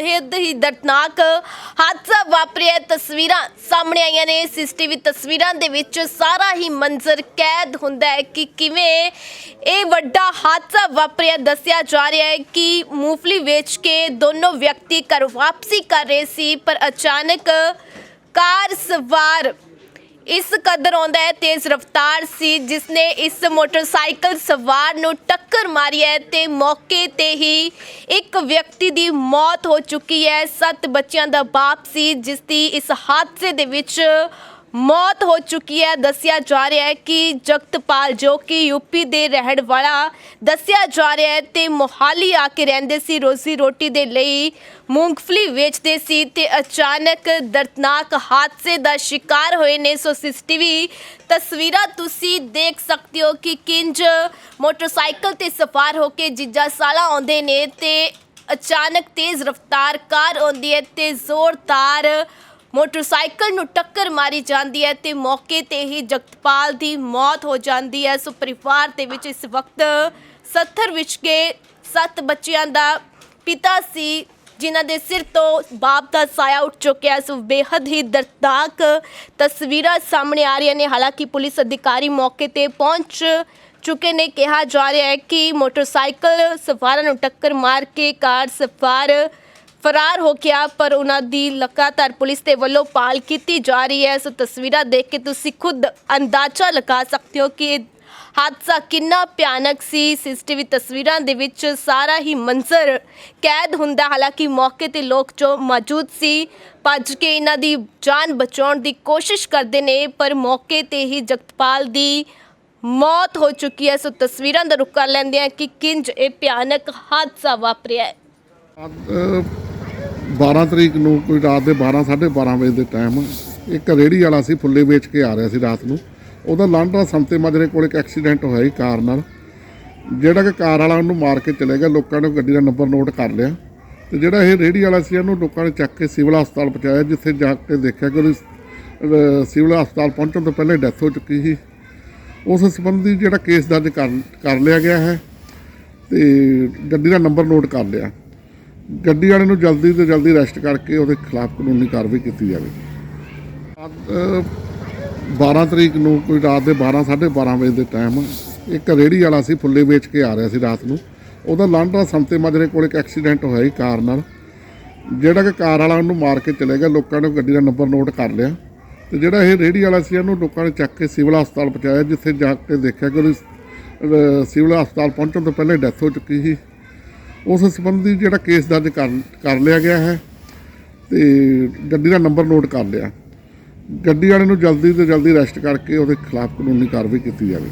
ਬੇਹੱਦ ਹੀ ਦਰਦਨਾਕ ਹਾਦਸਾ ਵਾਪਰਿਆ। ਤਸਵੀਰਾਂ ਸਾਹਮਣੇ ਆਈਆਂ ਨੇ। ਸੀਸੀਟੀਵੀ ਤਸਵੀਰਾਂ ਦੇ ਵਿੱਚ ਸਾਰਾ ਹੀ ਮੰਜ਼ਰ ਕੈਦ ਹੁੰਦਾ ਹੈ ਕਿ ਕਿਵੇਂ ਇਹ ਵੱਡਾ ਹਾਦਸਾ ਵਾਪਰਿਆ। ਦੱਸਿਆ ਜਾ ਰਿਹਾ ਹੈ ਕਿ ਮੂੰਗਫਲੀ ਵੇਚ ਕੇ ਦੋਨੋਂ ਵਿਅਕਤੀ ਘਰ ਵਾਪਸੀ ਕਰ ਰਹੇ ਸੀ, ਪਰ ਅਚਾਨਕ ਕਾਰ ਸਵਾਰ ਇਸ ਕਦਰ ਆਉਂਦਾ ਹੈ, ਤੇਜ਼ ਰਫ਼ਤਾਰ ਸੀ ਜਿਸ ਨੇ ਇਸ ਮੋਟਰਸਾਈਕਲ ਸਵਾਰ ਨੂੰ ਟੱਕਰ ਮਾਰੀ ਹੈ ਤੇ ਮੌਕੇ ਤੇ ਹੀ ਇੱਕ ਵਿਅਕਤੀ ਦੀ ਮੌਤ ਹੋ ਚੁੱਕੀ ਹੈ। ਸੱਤ ਬੱਚਿਆਂ ਦਾ ਬਾਪ ਸੀ, ਜਿਸ ਦੀ ਇਸ ਹਾਦਸੇ ਦੇ ਵਿੱਚ ਮੌਤ ਹੋ ਚੁੱਕੀ ਹੈ। ਦੱਸਿਆ ਜਾ ਰਿਹਾ ਹੈ ਕਿ ਜਗਤਪਾਲ ਜੋ ਕਿ ਯੂਪੀ ਦੇ ਰਹਿਣ ਵਾਲਾ, ਦੱਸਿਆ ਜਾ ਰਿਹਾ ਹੈ ਤੇ ਮੋਹਾਲੀ ਆ ਕੇ ਰਹਿੰਦੇ ਸੀ, ਰੋਜ਼ੀ ਰੋਟੀ ਦੇ ਲਈ ਮੂੰਗਫਲੀ ਵੇਚਦੇ ਸੀ ਤੇ ਅਚਾਨਕ ਦਰਦਨਾਕ ਹਾਦਸੇ ਦਾ ਸ਼ਿਕਾਰ ਹੋਏ ਨੇ। ਸੋ ਸੀਸੀਟੀਵੀ ਤਸਵੀਰਾਂ ਤੁਸੀਂ ਦੇਖ ਸਕਦੇ ਹੋ ਕਿ ਕਿੰਜ ਮੋਟਰਸਾਈਕਲ ਤੇ ਸਫਾਰ ਹੋ ਕੇ ਜੀਜਾ ਸਾਲਾ ਆਉਂਦੇ ਨੇ ਤੇ ਅਚਾਨਕ ਤੇਜ਼ ਰਫ਼ਤਾਰ ਕਾਰ ਆਉਂਦੀ ਹੈ ਤੇ ਜ਼ੋਰਦਾਰ ਮੋਟਰਸਾਈਕਲ ਨੂੰ ਟੱਕਰ ਮਾਰੀ ਜਾਂਦੀ ਹੈ ਤੇ ਮੌਕੇ ਤੇ ਹੀ ਜਗਤਪਾਲ ਦੀ ਮੌਤ ਹੋ ਜਾਂਦੀ ਹੈ। ਸੋ ਪਰਿਵਾਰ ਦੇ ਵਿੱਚ ਇਸ ਵਕਤ 70 ਵਿੱਚ ਕੇ ਸੱਤ ਬੱਚਿਆਂ ਦਾ ਪਿਤਾ ਸੀ, ਜਿਨ੍ਹਾਂ ਦੇ ਸਿਰ ਤੋਂ ਬਾਪ ਦਾ ਸਾਇਆ ਉੱਠ ਚੁੱਕਿਆ ਸੋ ਬੇਹੱਦ ਹੀ ਦਰਦਨਾਕ ਤਸਵੀਰਾਂ ਸਾਹਮਣੇ ਆ ਰਹੀਆਂ ਨੇ। ਹਾਲਾਂਕਿ ਪੁਲਿਸ ਅਧਿਕਾਰੀ ਮੌਕੇ ਤੇ ਪਹੁੰਚ ਚੁੱਕੇ ਨੇ। ਕਿਹਾ ਜਾ ਰਿਹਾ ਹੈ ਕਿ ਮੋਟਰਸਾਈਕਲ ਸਵਾਰਾਂ ਨੂੰ ਟੱਕਰ ਮਾਰ ਕੇ ਕਾਰ ਸਵਾਰ ਫਰਾਰ ਹੋ ਗਿਆ ਪਰ ਉਹਨਾਂ ਦੀ ਲਗਾਤਾਰ ਪੁਲਿਸ ਦੇ ਵੱਲੋਂ ਪਾਲ ਕੀਤੀ ਜਾ ਰਹੀ ਹੈ। ਸੋ ਤਸਵੀਰਾਂ ਦੇਖ ਕੇ ਤੁਸੀਂ ਖੁਦ ਅੰਦਾਜ਼ਾ ਲਗਾ ਸਕਦੇ ਹੋ ਕਿ ਇਹ ਹਾਦਸਾ ਕਿੰਨਾ ਭਿਆਨਕ ਸੀ। ਸੀਸੀਟੀਵੀ ਤਸਵੀਰਾਂ ਦੇ ਵਿੱਚ ਸਾਰਾ ਹੀ ਮੰਜ਼ਰ ਕੈਦ ਹੁੰਦਾ, ਹਾਲਾਂਕਿ ਮੌਕੇ ਤੇ ਲੋਕ ਜੋ ਮੌਜੂਦ ਸੀ, ਭੱਜ ਕੇ ਇਹਨਾਂ ਦੀ ਜਾਨ ਬਚਾਉਣ ਦੀ ਕੋਸ਼ਿਸ਼ ਕਰਦੇ ਨੇ, ਪਰ ਮੌਕੇ ਤੇ ਹੀ ਜਗਤਪਾਲ ਦੀ ਮੌਤ ਹੋ ਚੁੱਕੀ ਹੈ। ਸੋ ਤਸਵੀਰਾਂ ਦਾ ਰੁਕ ਕਰ ਲੈਂਦੇ ਆ ਕਿ ਕਿੰਜ ਇਹ ਭਿਆਨਕ ਹਾਦਸਾ ਵਾਪਰਿਆ ਹੈ। ਅਹ 12 ਤਰੀਕ ਨੂੰ ਕੋਈ ਰਾਤ ਦੇ 12 12:30 ਵਜੇ ਦੇ ਟਾਈਮ ਇੱਕ ਰੇੜੀ ਵਾਲਾ ਸੀ, ਫੁੱਲੇ ਵੇਚ ਕੇ ਆ ਰਿਹਾ ਸੀ ਰਾਤ ਨੂੰ। ਉਹਦਾ ਲਾਂਡਰਾ ਸੰਤੇ ਮਾਜਰੇ ਕੋਲ ਇੱਕ ਐਕਸੀਡੈਂਟ ਹੋਇਆ ਸੀ ਕਾਰ ਨਾਲ। ਜਿਹੜਾ ਕਿ ਕਾਰ ਵਾਲਾ ਉਹਨੂੰ ਮਾਰ ਕੇ ਚਲੇ ਗਿਆ, ਲੋਕਾਂ ਨੇ ਗੱਡੀ ਦਾ ਨੰਬਰ ਨੋਟ ਕਰ ਲਿਆ। ਤੇ ਜਿਹੜਾ ਇਹ ਰੇੜੀ ਵਾਲਾ ਸੀ ਉਹਨੂੰ ਲੋਕਾਂ ਨੇ ਚੱਕ ਕੇ ਸਿਵਲ ਹਸਪਤਾਲ ਪਹੁੰਚਾਇਆ, ਜਿੱਥੇ ਜਾ ਕੇ ਦੇਖਿਆ ਕਿ ਉਹਦੀ ਸਿਵਲ ਹਸਪਤਾਲ ਪਹੁੰਚਣ ਤੋਂ ਪਹਿਲੇ ਡੈਥ ਹੋ ਚੁੱਕੀ ਸੀ। ਉਸ ਸੰਬੰਧੀ ਜਿਹੜਾ ਕੇਸ ਦਰਜ ਕਰ ਕਰ ਲਿਆ ਗਿਆ ਹੈ, ਤੇ ਗੱਡੀ ਦਾ ਨੰਬਰ ਨੋਟ ਕਰ ਲਿਆ। ਗੱਡੀ ਵਾਲੇ ਨੂੰ ਜਲਦੀ ਤੋਂ ਜਲਦੀ ਅਰੈਸਟ ਕਰਕੇ ਉਹਦੇ ਖਿਲਾਫ ਕਾਨੂੰਨੀ ਕਾਰਵਾਈ ਕੀਤੀ ਜਾਵੇ। ਅਹ 12 ਤਰੀਕ ਨੂੰ, ਕੋਈ ਰਾਤ ਦੇ 12 12:30 ਵਜੇ ਦੇ ਟਾਈਮ ਇੱਕ ਰੇੜੀ ਵਾਲਾ ਸੀ, ਫੁੱਲੇ ਵੇਚ ਕੇ ਆ ਰਿਹਾ ਸੀ ਰਾਤ ਨੂੰ। ਉਹਦਾ ਲਾਂਡਰਾ ਸੰਤੇ ਮਾਜਰੇ ਕੋਲ ਇੱਕ ਐਕਸੀਡੈਂਟ ਹੋਇਆ ਸੀ ਕਾਰ ਨਾਲ। ਜਿਹੜਾ ਕਿ ਕਾਰ ਵਾਲਾ ਉਹਨੂੰ ਮਾਰ ਕੇ ਚਲੇ ਗਿਆ, ਲੋਕਾਂ ਨੇ ਗੱਡੀ ਦਾ ਨੰਬਰ ਨੋਟ ਕਰ ਲਿਆ। ਤੇ ਜਿਹੜਾ ਇਹ ਰੇੜੀ ਵਾਲਾ ਸੀ ਉਹਨੂੰ ਲੋਕਾਂ ਨੇ ਚੱਕ ਕੇ ਸਿਵਲ ਹਸਪਤਾਲ ਪਹੁੰਚਾਇਆ, ਜਿੱਥੇ ਜਾ ਕੇ ਦੇਖਿਆ ਕਿ ਉਹਦੀ ਸਿਵਲ ਹਸਪਤਾਲ ਪਹੁੰਚਣ ਤੋਂ ਪਹਿਲਾਂ ਡੈਥ ਹੋ ਚੁੱਕੀ ਸੀ। ਉਸ ਸੰਬੰਧੀ ਜਿਹੜਾ ਕੇਸ ਦਰਜ ਕਰ ਕਰ ਲਿਆ ਗਿਆ ਹੈ ਤੇ ਗੱਡੀ ਦਾ ਨੰਬਰ ਨੋਟ ਕਰ ਲਿਆ। ਗੱਡੀ ਵਾਲੇ ਨੂੰ ਜਲਦੀ ਤੋਂ ਜਲਦੀ ਅਰੈਸਟ ਕਰਕੇ ਉਹਦੇ ਖਿਲਾਫ ਕਾਨੂੰਨੀ ਕਾਰਵਾਈ ਕੀਤੀ ਜਾਵੇ